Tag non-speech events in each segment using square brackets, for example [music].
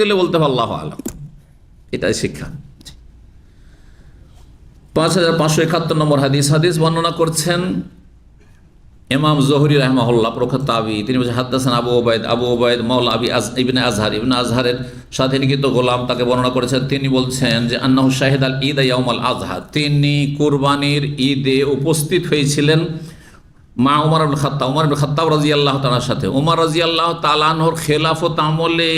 গেলে বলতে হবে, আল্লাহ আলম। এটাই শিক্ষা। পাঁচ হাজার পাঁচশো একাত্তর নম্বর হাদিস হাদিস বর্ণনা করছেন ইমাম জহরি রহমাহুল্লাহ, প্রখ্যাত তাবি। তিনি বলছেন, হাদ্দাসান আবু ওবায়দ আবু ওবায়দ মৌলা আবি ইবিন আজহার। ইবিন আজহারের সাথে নিকিত গোলাম তাকে বর্ণনা করেছেন। তিনি বলছেন যে, আন্নাহু শাহিদ আল ঈদ ইয়াউমাল আজহার। তিনি কুরবানির ঈদে উপস্থিত হয়েছিলেন মা উমর আবুল খাত্তা উমর আবুল খাত্তাব রাজি আল্লাহ তালার সাথে। উমর রাজি আল্লাহ তালানহর খেলাফত আমলে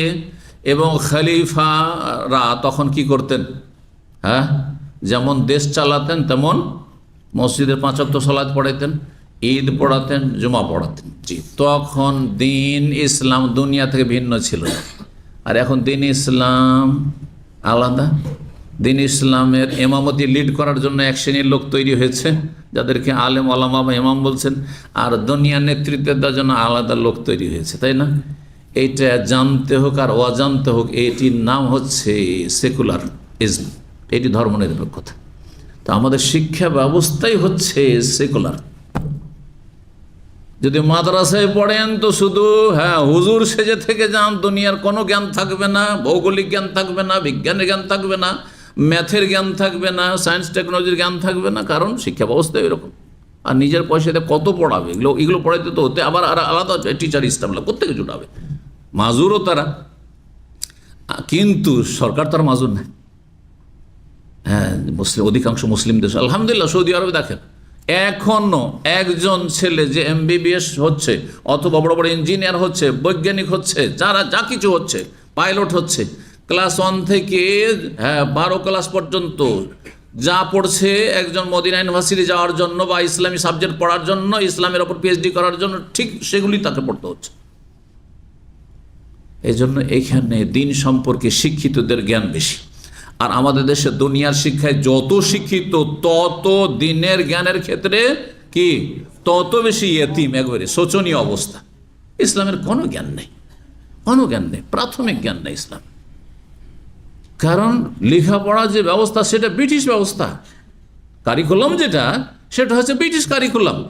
এবং খলিফারা তখন কি করতেন? হ্যাঁ? যেমন দেশ চালাতেন, তেমন মসজিদের পাঁচক্ত সলাদ পড়াইতেন, ঈদ পড়াতেন, জুমা পড়াতেন। জি, তখন দিন ইসলাম দুনিয়া থেকে ভিন্ন ছিল। আর এখন দিন ইসলাম আলাদা। দিন ইসলামের এমামতি লিড করার জন্য এক শ্রেণির লোক তৈরি হয়েছে, যাদেরকে আলেম আলামা বা ইমাম বলছেন, আর দুনিয়া নেতৃত্বের জন্য আলাদা লোক তৈরি হয়েছে, তাই না? এইটা জানতে হোক আর অজানতে হোক, এটির নাম হচ্ছে সেকুলার ইজম। এটি ধর্মনিরপেক্ষতা। তো আমাদের শিক্ষা ব্যবস্থাই হচ্ছে সেকুলার। যদি মাদ্রাসায় পড়েন তো শুধু হ্যাঁ হুজুর সেজে থেকে যান, দুনিয়ার কোনো জ্ঞান থাকবে না, ভৌগোলিক জ্ঞান থাকবে না, বিজ্ঞানের জ্ঞান থাকবে না, ম্যাথের জ্ঞান থাকবে না, সায়েন্স টেকনোলজির জ্ঞান থাকবে না, কারণ শিক্ষা ব্যবস্থা এরকম আর নিজের পয়সাতে কত পড়াবে? এগুলো এগুলো পড়াইতে তো হতে আবার আর আলাদা টিচার স্টাফরা কোথেকে জুটাবে। মাজুরও তারা। কিন্তু সরকার তার মাজুর নেই। হ্যাঁ মুসলিম, অধিকাংশ মুসলিম দেশ। আলহামদুলিল্লাহ, সৌদি আরবে দেখেন, এখনও একজন ছেলে যে এমবিবিএস হচ্ছে, অথবা বড় বড় ইঞ্জিনিয়ার হচ্ছে, বৈজ্ঞানিক হচ্ছে, যারা যা কিছু হচ্ছে, পাইলট হচ্ছে, ক্লাস ওয়ান থেকে হ্যাঁ বারো ক্লাস পর্যন্ত, যা পড়ছে একজন মদিনা ইউনিভার্সিটি যাওয়ার জন্য বা ইসলামী সাবজেক্ট পড়ার জন্য, ইসলামের ওপর পিএইচডি করার জন্য, ঠিক সেগুলি তাকে পড়তে হচ্ছে। এই জন্য এখানে দিন সম্পর্কে শিক্ষিতদের জ্ঞান বেশি। আর আমাদের দেশে দুনিয়ার শিক্ষায় যত শিক্ষিত, তত দিনের জ্ঞানের ক্ষেত্রে কি? তত বেশি ইয়েতিম একবারে। শোচনীয় অবস্থা। ইসলামের কোনো জ্ঞান নেই। কোনো জ্ঞান নেই। প্রাথমিক জ্ঞান নেই ইসলাম। কারণ লেখাপড়া যে ব্যবস্থা, সেটা ব্রিটিশ ব্যবস্থা। কারিকুলাম যেটা, সেটা হচ্ছে ব্রিটিশ কারিকুলাম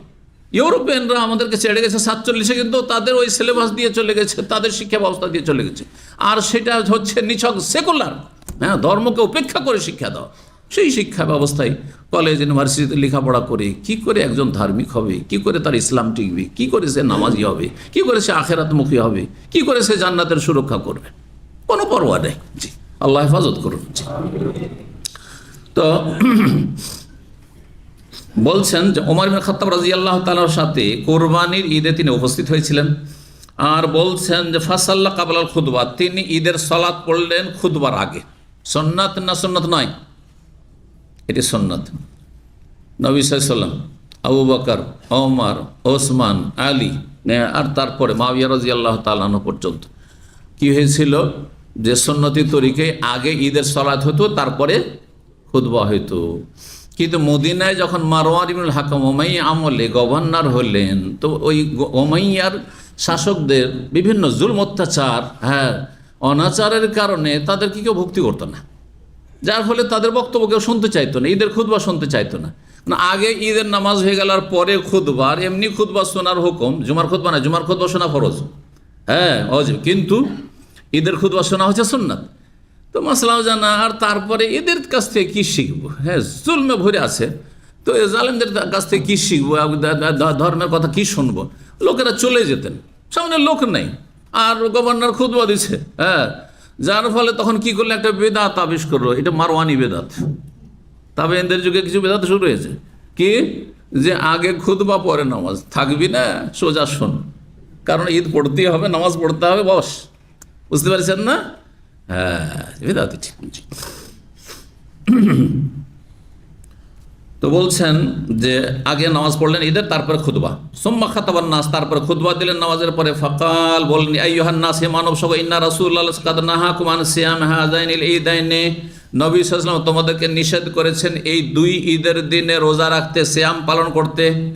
ইউরোপিয়ানরা আমাদেরকে ছেড়ে গেছে, সাতচল্লিশে কিন্তু তাদের ওই সিলেবাস দিয়ে চলে গেছে, তাদের শিক্ষা ব্যবস্থা দিয়ে চলে গেছে। আর সেটা হচ্ছে নিছক সেকুলার হ্যাঁ ধর্মকে উপেক্ষা করে শিক্ষা দাও সেই শিক্ষা ব্যবস্থায় কলেজ ইউনিভার্সিটিতে লেখাপড়া করে কি করে একজন ধার্মিক হবে, কি করে তার ইসলাম টিকবে, কি করে সে নামাজি হবে, কি করে সে আখেরাতমুখী হবে, কি করে সে জান্নাতের সুরক্ষা করবে? কোনো পরোয়া নেই। জি, আল্লাহ হেফাজত করুন। জি। তো বলছেন যে ওমর বিন খত্তাব রাজি আল্লাহ তালার সাথে কোরবানির ঈদে তিনি উপস্থিত হয়েছিলেন। আর বলছেন যে ফাসাল্লাহ কাবলাল খুদবা তিনি ঈদের সলাৎ পড়লেন খুদবার আগে। সন্ন্যাত না সন্ন্যত নয়? এটি সন্ন্যত। নবী সাল্লাম আবু বকর, ওমর, ওসমান, আলী আর তারপরে মাবিয়া রাজি আল্লাহ তালানো পর্যন্ত। কি হয়েছিল? যে সন্ন্যতি তরিকে আগে ঈদের সলাৎ হতো, তারপরে খুদবা হইতো। কিন্তু মদিনায় যখন মারোয়ার ইমুল হাকাম ওমাই আমলে গভর্নর হলেন, তো ওই ওমাইয়ার শাসকদের বিভিন্ন জুলম অত্যাচার হ্যাঁ অনাচারের কারণে তাদের কি কেউ ভক্তি করতো না। যার ফলে তাদের বক্তব্য কেউ শুনতে চাইতো না, ঈদের খুদবা শুনতে চাইতো না। না, আগে ঈদের নামাজ হয়ে গেল আর পরে খুদবার এমনি খুদবা শোনার হুকুম, জুমার খুদবা না, জুমার খুদবা শোনা ফরজ। হ্যাঁ অজিব। কিন্তু ঈদের খুদবা শোনা হচ্ছে সুন্নাত। তো মাসলাও জানা, আর তারপরে এদের কাছ থেকে কী শিখব? হ্যাঁ জুলমে ভরে আছে। তো জালেমদের কাছ থেকে কী শিখব? ধর্মের কথা কি শুনব? লোকেরা চলে যেতেন। সামনে লোক নেই। আর গভর্নর খুদবা দিছে হ্যাঁ। যার ফলে তখন কি করল একটা বেদাত আবিষ করল। এটা মারওয়ানি বেদাত। তবে এদের যুগে কিছু বেদাত শুরু হয়েছে। কি? যে আগে খুদবা পরে নামাজ। থাকবি না, সোজা শোন। কারণ ঈদ পড়তেই হবে, নামাজ পড়তে হবে, বস। বুঝতে পারছেন না? হ্যাঁ। ঠিক [clears throat] তো বলছেন যে আগে নামাজ পড়লেন ঈদের, তারপরে খুদবা সোম্মা খাতাবার নাস, তারপরে খুদবা দিলেন নামাজের পরে ফকাল বললেন আইহান নাস, হে মানব সব ইন্না রাসুল্লাহ নাহা কুমান সিয়াম হাজাইন এই দাইনে নবী সাল্লাম তোমাদেরকে নিষেধ করেছেন এই দুই ঈদের দিনে রোজা রাখতে শ্যাম পালন করতে।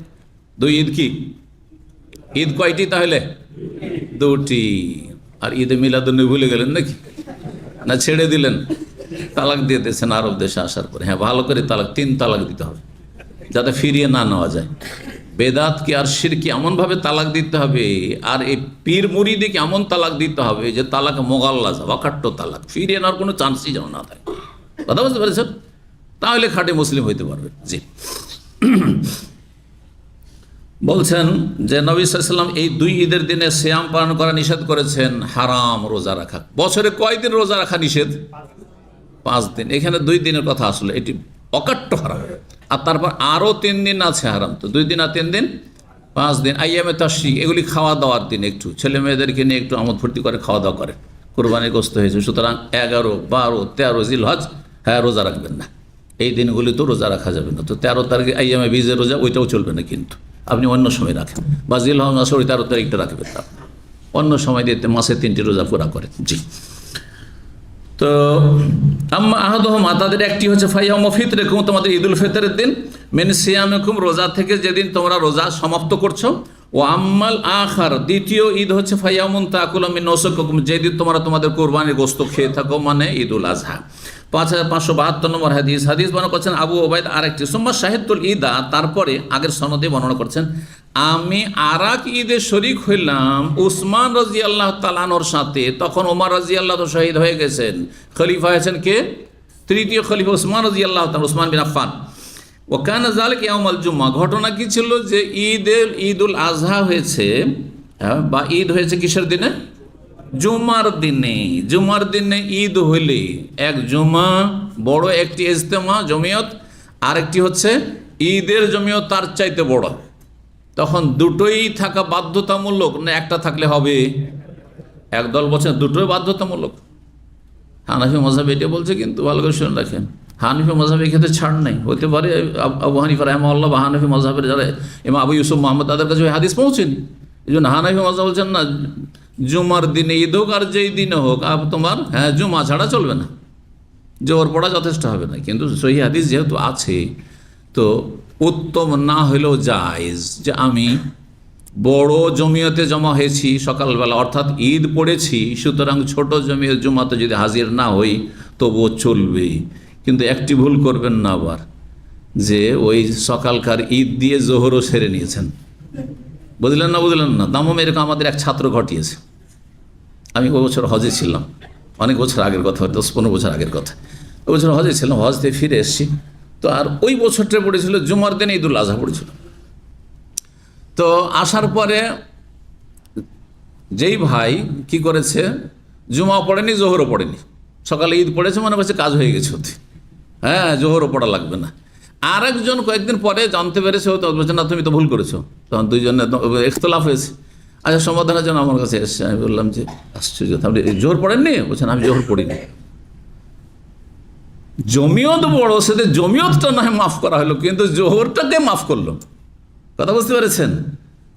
দুই ঈদ কি? ঈদ কয়টি তাহলে? দুটি। আর ঈদে মিলাদুন্নবী ভুলে গেলেন নাকি? না, ছেড়ে দিলেন। তালাক দিয়ে দিয়েছেন আরব দেশে আসার পরে। হ্যাঁ ভালো করে তালাক, তিন তালাক দিতে হবে, যাতে ফিরিয়ে না নেওয়া যায়। বেদাতকে আর শিরকে এমনভাবে তালাক দিতে হবে? আর এই পীর মুরিদিকে এমন তালাক দিতে হবে যে তালাক মোগাল্লা অকাট্য তালাক। ফিরিয়ে নেওয়ার কোনো চান্সই যেন না থাকে। কথা বুঝতে পেরেছেন? তাহলে খাটে মুসলিম হইতে পারবে। জি। বলছেন যে নবী সাল্লাম এই দুই ঈদের দিনে শ্যাম পালন করা নিষেধ করেছেন, হারাম রোজা রাখা। বছরে কয়দিন রোজা রাখা নিষেধ? পাঁচ দিন। এখানে দুই দিনের কথা আসলে, এটি অকাট্য হারাম। আর তারপর আরও তিন দিন আছে হারাম তো, দুই দিন আর তিন দিন? পাঁচ দিন। আইয়ামে তাসি এগুলি খাওয়া দাওয়ার দিন একটু। ছেলে মেয়েদেরকে নিয়ে একটু আমোদ ফুর্তি করে খাওয়া দাওয়া করে। কোরবানি গ্রস্ত হয়েছে। সুতরাং এগারো, বারো, তেরো জিল হজ হ্যাঁ রোজা রাখবেন না। এই দিনগুলি তো রোজা রাখা যাবে না। তো তেরো তারিখে আইয়ামে বীজের রোজা, ওইটাও চলবে না কিন্তু। আপনি অন্য সময় রাখেন। বা জিল হজ মাসে ওই তেরো তারিখটা রাখবেন তা অন্য সময় দিয়ে মাসে তিনটি রোজা পুরা করেন। জি। তো, আম্মা আহাদহমা, তাদের একটি হচ্ছে ফাইয়া ফাইয়াম রেখুম তোমাদের ঈদুল ফিতরের দিন। মেন সিয়ামেকুম, রোজা থেকে যেদিন তোমরা রোজা সমাপ্ত করছ ও আম্মাল আখার, দ্বিতীয় ঈদ হচ্ছে ফাইয়ামুন তাকুল মিন নসকুম যেদিন তোমরা তোমাদের কোরবানির গোস্ত খেয়ে থাকো মানে ঈদুল আজহা। পাঁচ হাজার পাঁচশো বাহাত্তর নম্বর হাদিস হাদিস বর্ণনা করছেন আবু ওবায়দ আরেকটি, সোম্মা শাহিদুল ঈদা, তারপরে আগের সনদে বর্ণনা করছেন, আমি আরাক ঈদে শরিক হইলাম উসমান রাজি আল্লাহ তালানোর সাথে, তখন ওমার রাজি আল্লাহ তো শহীদ হয়ে গেছেন। খলিফা হয়েছেন কে? তৃতীয় খলিফা উসমান রাজি আল্লাহ উসমান বিন আফান ও কান জালিক ইয়ামাল জুম্মা। ঘটনা কি ছিল যে ঈদের ঈদ উল আজহা হয়েছে হ্যাঁ, বা ঈদ হয়েছে কিসের দিনে? জুমার দিনে। জুমার দিনে ঈদ হইলে এক জুমা বড় একটি ইজতেমা জমিয়ত আরেকটি হচ্ছে ঈদের জমিয়ত তার চাইতে বড়। তখন দুটোই থাকা বাধ্যতামূলক? না একটা থাকলে হবে? একদল বলছেন দুটোই বাধ্যতামূলক। হানাফি মজাব এটা বলছে কিন্তু ভালো করে শুনে রাখেন। হানিফি মজাবের ক্ষেত্রে ছাড় নাই। হতে পারে, আব- হানিফা রহমাল্লাহ বা হানফি মজাবের যারা এবং আবু ইউসুফ মোহাম্মদ, তাদের কাছে হাদিস পৌঁছেনি। এই জন্য হানাফি মজা বলছেন, না, জুমার দিনে ঈদ হোক আর যেই দিনে হোক, আর তোমার হ্যাঁ জুমা ছাড়া চলবে না। জোর পড়া যথেষ্ট হবে না। কিন্তু সহি হাদিস যেহেতু আছে, তো উত্তম না হলেও জায়জ যে আমি বড় জমিয়তে জমা হয়েছি সকালবেলা, অর্থাৎ ঈদ পড়েছি, সুতরাং ছোট জমিয়ত জমাতে যদি হাজির না হই, তবুও চলবে। কিন্তু একটি ভুল করবেন না আবার, যে ওই সকালকার ঈদ দিয়ে জোহরও সেরে নিয়েছেন। বুঝলেন না বুঝলেন না? দামম এরকম আমাদের এক ছাত্র ঘটিয়েছে। আমি ওই বছর হজে ছিলাম। অনেক বছর আগের কথা, দশ পনেরো বছর আগের কথা। ও বছর হজে ছিলাম, হজ দিয়ে ফিরে এসেছি। তো আর ওই বছরটা পড়েছিল, জুমার দিনে ঈদুল আজহা পড়েছিল। তো আসার পরে যেই ভাই কি করেছে জুমা পড়েনি, জোহরও পড়েনি। সকালে ঈদ পড়েছে, মনে করছে কাজ হয়ে গেছে ওতে। হ্যাঁ জোহরও পড়া লাগবে না। আর একজন কয়েকদিন পরে জানতে পেরেছে ও তো বলছে, না, তুমি তো ভুল করেছ। তখন দুইজনে ইখতলাফ হয়েছে। আচ্ছা সমাধানের জন্য আমার কাছে এসছে। আমি বললাম যে, আশ্চর্য আপনি জোহর পড়েননি? বলছেন আমি জোহর পড়িনি। জমিয়ত বড় সেটা জমিয়তটা না হয় মাফ করা হলো, কিন্তু জোহরটাকে মাফ করল। কথা বুঝতে পেরেছেন?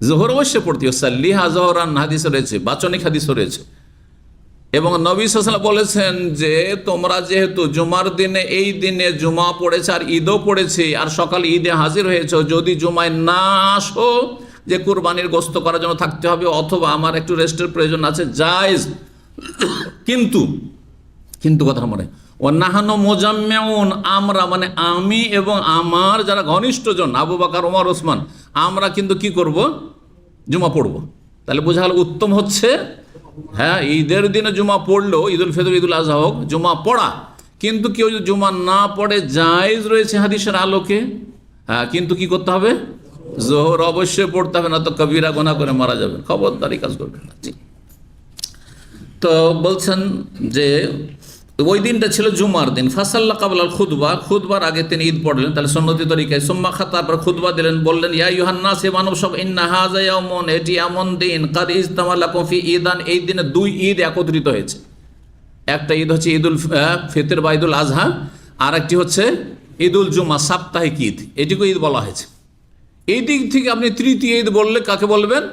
জোহর অবশ্যই পড়তে। সাল্লিহা জোহরান হাদিস রয়েছে, বাচনিক হাদিস রয়েছে। এবং নবী সাল্লাম বলেছেন যে, তোমরা যেহেতু জুমার দিনে, এই দিনে জুমা পড়েছে আর ঈদও পড়েছে, আর সকাল ঈদে হাজির হয়েছে, যদি জুমায় না আসো, যে কুরবানির গোস্ত করার জন্য থাকতে হবে, অথবা আমার একটু রেস্টের প্রয়োজন আছে, জায়জ। কিন্তু কিন্তু কথা মনে ও নাহানো মোজাম্মেউন আমরা মানে আমি এবং আমার যারা ঘনিষ্ঠজন আবু বাকার ওমর ওসমান আমরা কিন্তু কি করব? জুমা পড়ব। তাহলে বোঝা গেল উত্তম হচ্ছে হ্যাঁ ঈদের দিনে জুমা পড়ল ঈদুল ফিতর ঈদুল আজহা হোক, জুমা পড়া। কিন্তু কেউ যদি জুমা না পড়ে, জায়েজ রয়েছে হাদিসের আলোকে। হ্যাঁ কিন্তু কি করতে হবে? জোহর অবশ্যই পড়তে হবে না তো কবিরা গোনা করে মারা যাবে খবরদারি কাজ করবেন না। তো বলছেন যে ওই দিনটা ছিল জুমার দিন। ফাসাল্লা কাবলাল খুদবা খুদবার আগে তিনি ঈদ পড়লেন, তাহলে সন্নতি তরিকায়। সোম্মা খা তারপর খুদবা দিলেন, বললেন, ইয়া ইউহান্না সে মানব সব, ইন্না হাজা এটি এমন দিন, কাদ ইজতামাল্লা কফি ঈদান। এই দিনে দুই ঈদ একত্রিত হয়েছে। একটা ঈদ হচ্ছে ঈদুল ফিতর বা ঈদুল আজহা আর একটি হচ্ছে ঈদুল জুমা, সাপ্তাহিক ঈদ। এটিকে ঈদ বলা হয়েছে। এই দিক থেকে আপনি তৃতীয় ঈদ বললে কাকে বলবেন?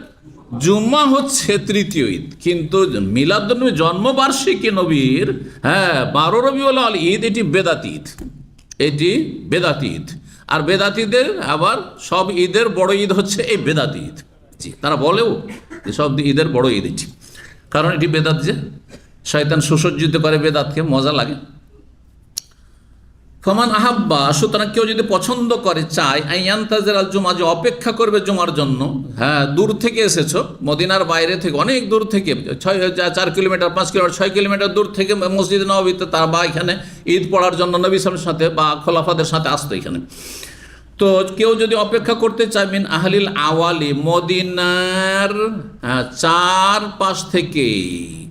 জুম্মা হচ্ছে তৃতীয় ঈদ। কিন্তু মিলাদ নবী জন্মবার্ষিকী নবীর হ্যাঁ বারো রবি আল ঈদ, এটি বেদাতি ঈদ। এটি বেদাতি ঈদ। আর বেদাতিদের আবার সব ঈদের বড় ঈদ হচ্ছে এই বেদাতি ঈদ। জি, তারা বলেও যে সব ঈদের বড় ঈদ এটি। কারণ এটি বেদাত যে, শয়তান সুসজ্জিত করে বেদাতকে, মজা লাগে। ফমান আহাব্বা সুতরাং কেউ যদি পছন্দ করে চায় আইয়ান্তাজের আল জুমা যে অপেক্ষা করবে জুমার জন্য হ্যাঁ দূর থেকে এসেছ মদিনার বাইরে থেকে অনেক দূর থেকে ছয় চার কিলোমিটার পাঁচ কিলোমিটার ছয় কিলোমিটার দূর থেকে মসজিদ নবীতে তার বা এখানে ঈদ পড়ার জন্য নবী সালের সাথে বা খোলাফাদের সাথে আসতো এখানে। তো কেউ যদি অপেক্ষা করতে চায় মিন আহলিল আওয়ালি মদিনার হ্যাঁ, চার পাশ থেকে হ্যাঁ,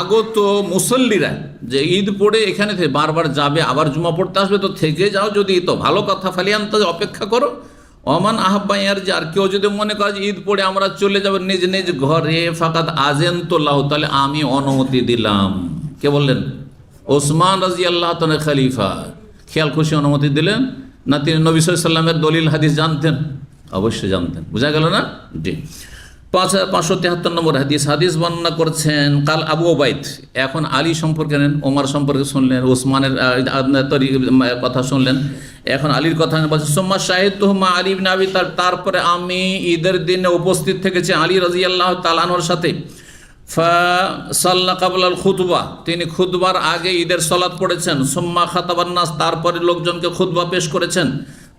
আগত মুসল্লিরা যে ঈদ পড়ে এখানে বারবার যাবে, আবার জুমা পড়তে আসবে, তো থেকে যাও যদি তো ভালো কথা ফালিয়ান্তা অপেক্ষা করো। অমান আহ্বাইয়ার যে, আর কেউ যদি মনে করে যে ঈদ পড়ে আমরা চলে যাব, নিজ নিজ ঘরে ফাকাত আজেন তো লাহ তাহলে আমি অনুমতি দিলাম। কে বললেন? ওসমান রাজি আল্লাহ খালিফা। খেয়াল খুশি অনুমতি দিলেন? না তিনি নবী সাল্লামের দলিল, হাদিস জানতেন? অবশ্যই জানতেন। বোঝা গেল না? জি। পাঁচ পাঁচশো তেহাত্তর নম্বর হাদিস। হাদিস বর্ণনা করছেন, কাল আবু ওবায়দ এখন আলী সম্পর্কে নেন, ওমার সম্পর্কে শুনলেন, ওসমানের কথা শুনলেন। এখন আলীর কথা বলছেন সোম্মা শাহিদ তোহমা আলী আবি তার তারপরে আমি ঈদের দিনে উপস্থিত থেকেছি আলী রাজি আল্লাহ তালানোর সাথে। সাল্লা কাবলাল খুতবা। তিনি খুতবার আগে ঈদের সলাৎ পড়েছেন। সোম্মা খাতাবান্নাস তারপরে লোকজনকে খুতবা পেশ করেছেন।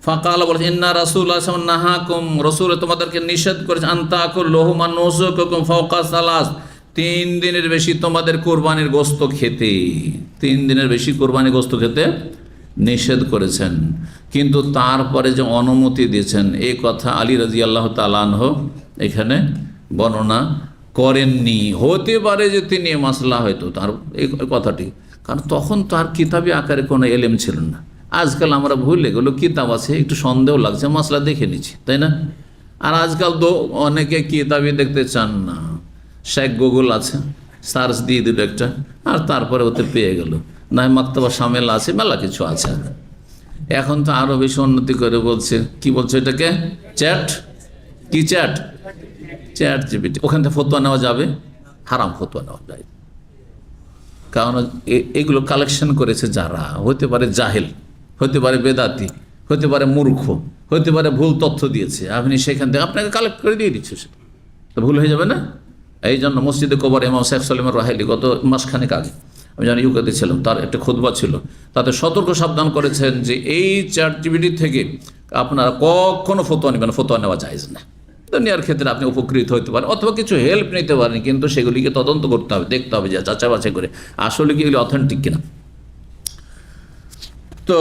ফাঁকাল বলছে ইন্না রাসুল আসম নাহাকুম রসুল তোমাদেরকে নিষেধ করেছে আন্তাকুল লোহমান নসুকুম ফৌকা সালাস তিন দিনের বেশি তোমাদের কোরবানির গোস্ত খেতে। তিন দিনের বেশি কোরবানির গোস্ত খেতে নিষেধ করেছেন। কিন্তু তারপরে যে অনুমতি দিয়েছেন এই কথা আলী রাজি আল্লাহ তালানহ এখানে বর্ণনা করেননি। হতে পারে যে তিনি মাসলা হয়তো, তার এই কথাটি। কারণ তখন তার কিতাবি আকারে কোনো এলেম ছিল না। আজকাল আমরা ভুলে গেলো, কিতাব আছে, একটু সন্দেহ লাগছে মাসলা দেখে নিচ্ছি, তাই না? আর আজকাল তো অনেকে কিতাবই দেখতে চান না। শেখ গুগল আছে, সার্চ দিয়ে দিল একটা, আর তারপরে ওতে পেয়ে গেল। নাই মাক্তবা সামেল আছে, মেলা কিছু আছে। এখন তো আরও বেশি উন্নতি করে বলছে, কি বলছে এটাকে? চ্যাট? কি চ্যাট? চ্যাট জিবিটি ওখান থেকে ফতোয়া নেওয়া যাবে, হারাম ফতোয়া নেওয়া যায়। কারণ এগুলো কালেকশন করেছে যারা হতে পারে জাহেল। হতে পারে বেদাতি, হতে পারে মূর্খ, হতে পারে ভুল তথ্য দিয়েছে। আপনি সেখান থেকে আপনাকে কালেক্ট করে দিয়ে দিচ্ছে সে। তো ভুল হয়ে যাবে না? এই জন্য মসজিদে কবর ইমাম শেখ সালিমের রাহাইলি গত মাসখানেক আগে, আমি জানি ইউকাতে ছিলাম তার একটা খুদবা ছিল। তাতে সতর্ক সাবধান করেছেন যে এই চ্যাট জিবিটি থেকে আপনারা কখনো ফতোয়া নেবেন, ফতোয়া নেওয়া যায় না। দুনিয়ার ক্ষেত্রে আপনি উপকৃত হতে পারেন, অথবা কিছু হেল্প নিতে পারেন, কিন্তু সেগুলিকে তদন্ত করতে হবে, দেখতে হবে যে যাচাই বাছাই করে আসলে কি এগুলি অথেন্টিক কিনা। তো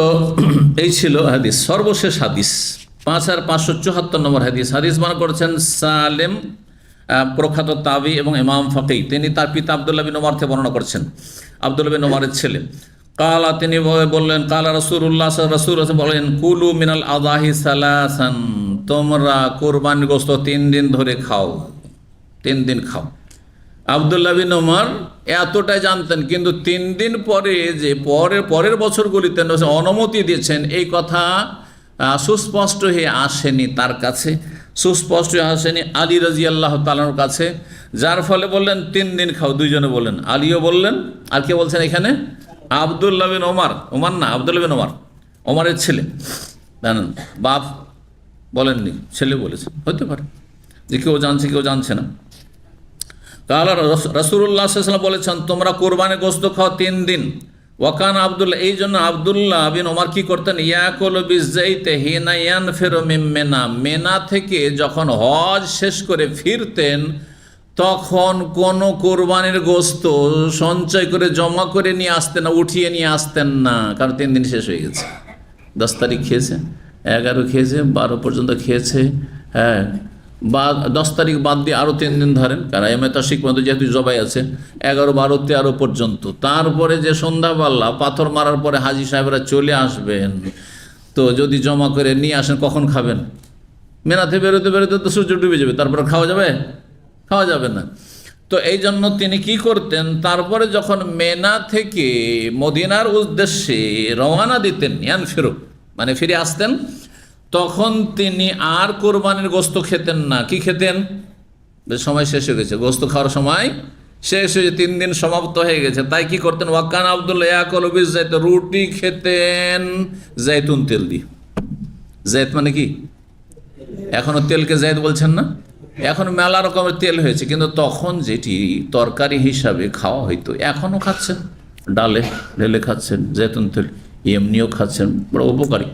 এই ছিল হাদিস, সর্বশেষ হাদিস, পাঁচ হাজার পাঁচশো চুয়াত্তর নম্বর হাদিস। হাদিস মনে করেছেন সালেম প্রখ্যাত তাবি এবং ইমাম ফকি তিনি তার পিতা আবদুল্লাহ বিন ওমর বর্ণনা করছেন, আবদুল্লাহ বিন ওমরের ছেলে। কালা তিনি বললেন, কালা রসুল্লাহ রসুল বলেন, কুলু মিনাল আদাহি সালাসান, তোমরা কোরবানি গোস্ত তিন দিন ধরে খাও, তিন দিন খাও। আবদুল্লাহ বিন ওমর এতটাই জানতেন, কিন্তু তিন দিন পরে যে পরের পরের বছরগুলিতে অনুমতি দিয়েছেন, এই কথা সুস্পষ্ট হয়ে আসেনি তার কাছে। সুস্পষ্ট হয়ে আসেনি আলী রাজি আল্লাহ তালার কাছে, যার ফলে বললেন, তিন দিন খাও। দুইজনে বললেন, আলীও বললেন, আর কে বলছেন এখানে? আবদুল্লাহ বিন ওমর ওমর না, আবদুল্লাহ বিন ওমর, ওমরের ছেলে। জানেন, বাপ বলেননি, ছেলে বলেছে, হতে পারে। যে কেউ জানছে কেউ জানছে না। কালা রসুল্লাহ সাল্লাম বলেছেন, তোমরা কোরবানি গোস্ত খাও তিন দিন। ওয়াকান আবদুল্লাহ এই জন্য আবদুল্লাহ বিন ওমার কি করতেন? ইয়াকল বিজাইতে হিনা ইয়ান ফেরো মেনা মেনা থেকে যখন হজ শেষ করে ফিরতেন, তখন কোন কোরবানির গোস্ত সঞ্চয় করে জমা করে নিয়ে আসতেন না, উঠিয়ে নিয়ে আসতেন না, কারণ তিন দিন শেষ হয়ে গেছে। দশ তারিখ খেয়েছে, এগারো খেয়েছে, বারো পর্যন্ত খেয়েছে হ্যাঁ। বা দশ তারিখ বাদ দিয়ে আরও তিন দিন ধরেন। কারণ এম তাসিক মতো যেহেতু জবাই আছে, এগারো বারো তেরো পর্যন্ত। তারপরে যে সন্ধ্যাবেলা পাথর মারার পরে হাজি সাহেবরা চলে আসবেন। তো যদি জমা করে নিয়ে আসেন, কখন খাবেন? মেনাতে বেরোতে বেরোতে তো সূর্য ডুবে যাবে, তারপরে খাওয়া যাবে? খাওয়া যাবে না। তো এই জন্য তিনি কি করতেন, তারপরে যখন মেনা থেকে মদিনার উদ্দেশ্যে রওয়ানা দিতেন, ইয়ান ফেরো মানে ফিরে আসতেন তখন তিনি আর কোরবানির গোস্ত খেতেন না। কি খেতেন? বেশ সময় শেষ হয়ে গেছে। গোস্ত খাওয়ার সময় শেষ হয়ে তিন দিন সমাপ্ত হয়ে গেছে। তাই কি করতেন? ওয়াক্কান আবদুল্লাহ রুটি খেতেন। জৈতুন তেল দিয়ে। জৈত মানে কি? এখনও তেলকে জায়দ বলছেন না? এখন মেলা রকমের তেল হয়েছে, কিন্তু তখন যেটি তরকারি হিসাবে খাওয়া হইতো। এখনও খাচ্ছেন? ডালে ঢেলে খাচ্ছেন, জেতুন তেল। এমনিও খাচ্ছেন। বড় উপকারী।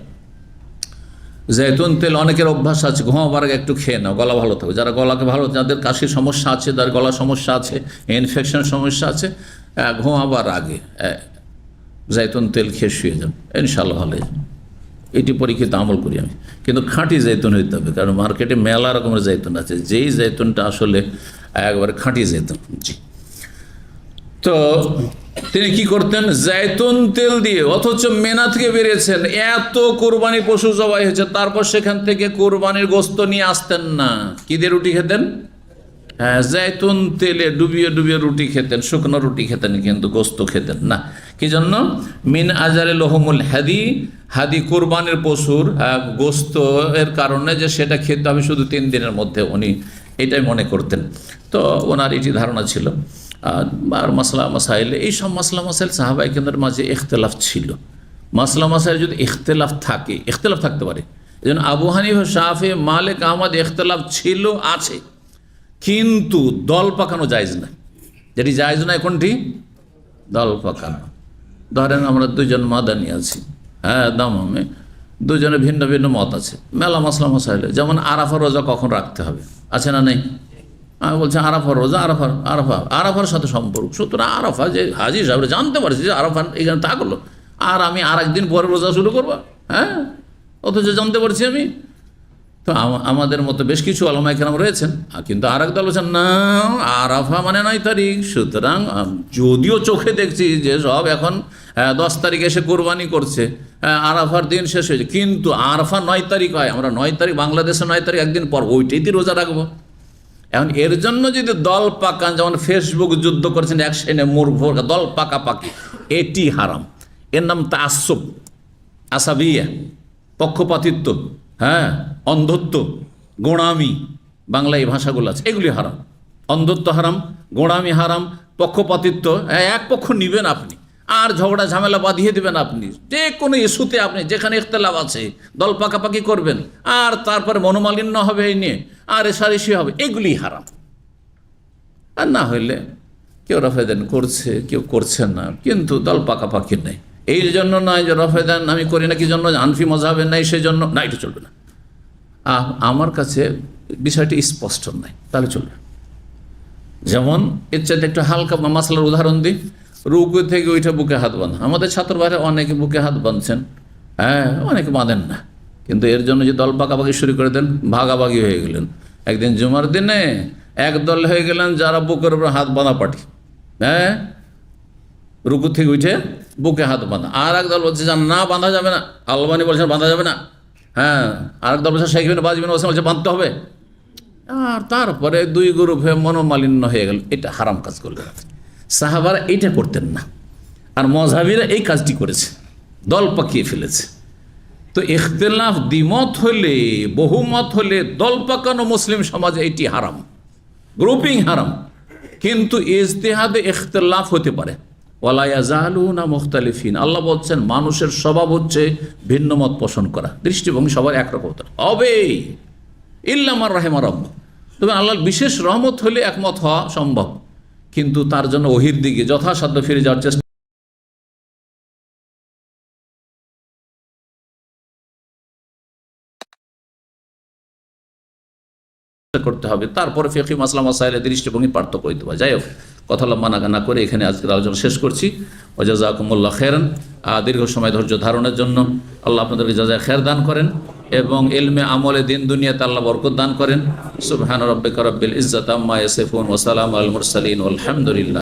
জৈতুন তেল অনেকের অভ্যাস আছে ঘুমাবার আগে একটু খেয়ে নাও, গলা ভালো থাকবে। যারা গলাকে ভালো, যাদের কাশির সমস্যা আছে, যার গলা সমস্যা আছে ইনফেকশন সমস্যা আছে ঘুমাবার আগে জৈতুন তেল খেয়ে শুয়ে যান ইনশাল্লাহ ভালো। এটি পরীক্ষিত আমল করি আমি। কিন্তু খাঁটি জৈতুন হইতে হবে, কারণ মার্কেটে মেলা রকমের জৈতুন আছে। যেই জৈতুনটা আসলে একবারে খাঁটি জৈতুন। জি। তো তিনি কি করতেন? জৈতুন তেল দিয়ে, অথচ মেনা থেকে বেরিয়েছেন। এত কোরবানি পশু জবাই হয়েছে, তারপর সেখান থেকে কোরবানির গোস্ত নিয়ে আসতেন না। কি দিয়ে রুটি খেতেন? হ্যাঁ জৈতুন তেলে ডুবিয়ে ডুবিয়ে রুটি খেতেন, শুকনো রুটি খেতেন, কিন্তু গোস্ত খেতেন না। কি জন্য? মিন আজারে লোহমুল হাদি হাদি কোরবানির পশুর গোস্ত এর কারণে যে সেটা খেতে হবে শুধু তিন দিনের মধ্যে উনি এটাই মনে করতেন। তো ওনার এটি ধারণা ছিল। আর মাসলা মাসাইল, এই সব মাসলা মাসাইল সাহাবাই কেন্দ্রের মাঝে ইখতলাফ ছিল। মাসলা মাসাইল যদি ইখতলাফ থাকে, ইখতলাফ থাকতে পারে। এই জন্য আবু হানিফ শাহে মালিক, আহমদ ইখতলাফ ছিল, আছে। কিন্তু দল পাকানো যায়জ না যেটি জায়জ না কোনটি? দল পাকানো। ধরেন আমরা দুজন মাদানি আছি। হ্যাঁ দামামে দুজনে ভিন্ন ভিন্ন মত আছে। মেলা মাসলা মশাইলে যেমন আরাফা রোজা কখন রাখতে হবে? আছে না নেই? বলছি আরাফার রোজা, আরাফার, আরাফা, আরাফার সাথে সম্পর্ক। সুতরাং আরাফা যে হাজি সাহেব জানতে পারছি যে আরাফা এখানে তা করল। আর আমি আর একদিন পরে রোজা শুরু করব হ্যাঁ? অথচ জানতে পারছি আমি। তো আমাদের মতো বেশ কিছু আলমাই কেরাম রয়েছেন কিন্তু আর এক দল বলছেন, না, আরাফা মানে নয় তারিখ। সুতরাং যদিও চোখে দেখছি যে সব এখন দশ তারিখ এসে কোরবানি করছে আরাফার দিন শেষ হয়েছে। কিন্তু আরাফা নয় তারিখ হয়, আমরা নয় তারিখ, বাংলাদেশে নয় তারিখ একদিন পর, ওইটাই রোজা রাখব। এখন এর জন্য যদি দল পাকান যেমন ফেসবুক যুদ্ধ করেছেন এক শ্রেণি মূর্খ দল পাকা পাকাপাকি এটি হারাম। এর নাম তাসব আসাবিয়া পক্ষপাতিত্ব হ্যাঁ অন্ধত্ব গোড়ামি বাংলা এই ভাষাগুলো আছে এগুলি হারাম। অন্ধত্ব হারাম গোড়ামি হারাম পক্ষপাতিত্ব হ্যাঁ, এক পক্ষ নিবেন আপনি। আর ঝগড়া ঝামেলা বাঁধিয়ে দেবেন আপনি। যে কোনো ইস্যুতে আপনি, যেখানে ইখতলাফ আছে, দল পাকাপাকি করবেন। আর তারপরে মনোমালিন্য হবে এই নিয়ে, আর এসারিসি হবে, এগুলি হারাম। আর না হইলে কেউ রফেদান করছে, কেউ করছে না, কিন্তু দল পাকাপাকি নেই। এই জন্য নয় যে রফেদান আমি করি না, কি জন্য আনফি মজা হবে নাই, সেই জন্য না, এটা চলবে না। আমার কাছে বিষয়টি স্পষ্ট নাই তাহলে চলবে। যেমন, এর চাইতে একটু হালকা মাসলার উদাহরণ দিই। রুকু থেকে ওইটা বুকে হাত বাঁধা। আমাদের ছাত্র ভাইরা অনেকে বুকে হাত বাঁধছেন। হ্যাঁ অনেকে বাঁধেন না। কিন্তু এর জন্য যে দল পাকাপাকি শুরু করে দেন, ভাগাভাগি হয়ে গেলেন। একদিন জুমার দিনে এক দল হয়ে গেলেন যারা বুকের উপর হাত বাঁধা পাটি হ্যাঁ রুকু থেকে উঠে বুকে হাত বাঁধা। আর এক দল বলছে না, বাঁধা যাবে না। আলবানি বলছেন, বাঁধা যাবে না। হ্যাঁ আর এক দল বলছে, শেখ বাজবেন বলছে বলছে, বাঁধতে হবে। আর তারপরে দুই গ্রুপ মনোমালিন্য হয়ে গেল। এটা হারাম কাজ করলেন সাহাবারা এইটা করতেন না। আর মজাবিরা এই কাজটি করেছে, দল পাকিয়ে ফেলেছে। তো ইখতলাফ দ্বিমত হলে, বহুমত হলে দল পাকানো মুসলিম সমাজে এটি হারাম গ্রুপিং হারাম। কিন্তু ইজতেহাদে ইখতলাফ হতে পারে। ওয়ালায়াজালুনা মুখতালিফিন। আল্লাহ বলছেন, মানুষের স্বভাব হচ্ছে ভিন্ন মত পোষণ করা, দৃষ্টিভঙ্গি সবার একরকম। হবেই ইল্লামার রাহেমা রব্ব তবে আল্লাহর বিশেষ রহমত হলে একমত হওয়া সম্ভব। কিন্তু তার জন্য ওহির দিকে, যথাসাধ্য ফিরে যাওয়ার চেষ্টা করতে হবে। তারপরে ফেকি আসলাম মাসাইলের দৃষ্টিভঙ্গি পার্থক্য হইতে পারে। যাই হোক, কথা লম্বা না করে এখানে আজকের আলোচনা শেষ করছি। ওজাজাকুমুল্লাহ খেরান দীর্ঘ সময় ধৈর্য ধারণের জন্য আল্লাহ আপনাদেরকে যা যা খের দান করেন এবং ইলমে আমলে দিন দুনিয়াতে আল্লাহ বরকত দান করেন। সুবহান রব্বিকা রব্বিল ইজ্জাত আম্মা ইয়াসিফুন ওয়া সালামু আল মুরসালিন। আলহামদুলিল্লাহ